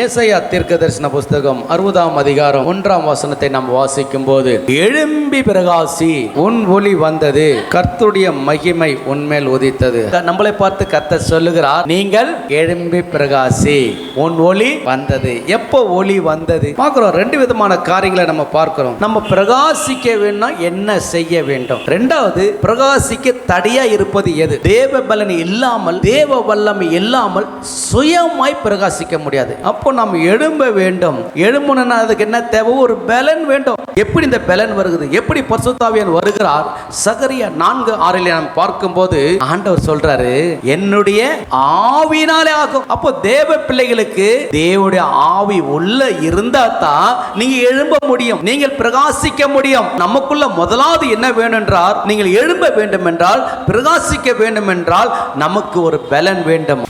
ஏசையா தீர்க்க தரிசன புஸ்தகம் அறுபதாம் அதிகாரம் ஒன்றாம் வசனத்தை நாம் வாசிக்கும் போது எழும்பி பிரகாசி உன் ஒளி வந்தது. கர்த்துடைய மகிமை உன்மேல் உதித்தது. நம்மளை பார்த்து கத்த சொல்லுகிறார் நீங்கள் எழும்பி பிரகாசி உன் ஒளி வந்தது. எப்போ ஒளி வந்தது? பார்க்கிறோம் ரெண்டு விதமான காரியங்களை நம்ம பார்க்கிறோம். நம்ம பிரகாசிக்க வேணும்னா என்ன செய்ய வேண்டும்? ரெண்டாவது பிரகாசிக்க தடையா இருப்பது எது? தேவ பலன் இல்லாமல் தேவ வல்லமை இல்லாமல் சுயமாய் பிரகாசிக்க முடியாது. அப்போ நாம் எழும்ப வேண்டும். எழும்பணும்னா அதுக்கு என்ன தேவை? ஒரு பலன் வேண்டும். எப்படி இந்த பலன் வருகிறது? எப்படி பசுத்தாவியன் வருகிறார்? சகரியா நான்கு ஆறில் நாம் பார்க்கும்போது ஆண்டவர் சொல்றாரு என்னுடைய ஆவினாலே ஆகும். அப்போ தேவ பிள்ளைகளுக்கு தேவடைய ஆவி உள்ள இருந்தா தான் நீங்க எழும்ப முடியும். நீங்கள் பிரகாசிக்க முடியும். நமக்குள்ள முதலாவது என்ன வேணும் என்றால் நீங்கள் எழும்ப வேண்டும் என்றால் பிரகாசிக்க வேண்டும் என்றால் நமக்கு ஒரு பலன் வேண்டும்.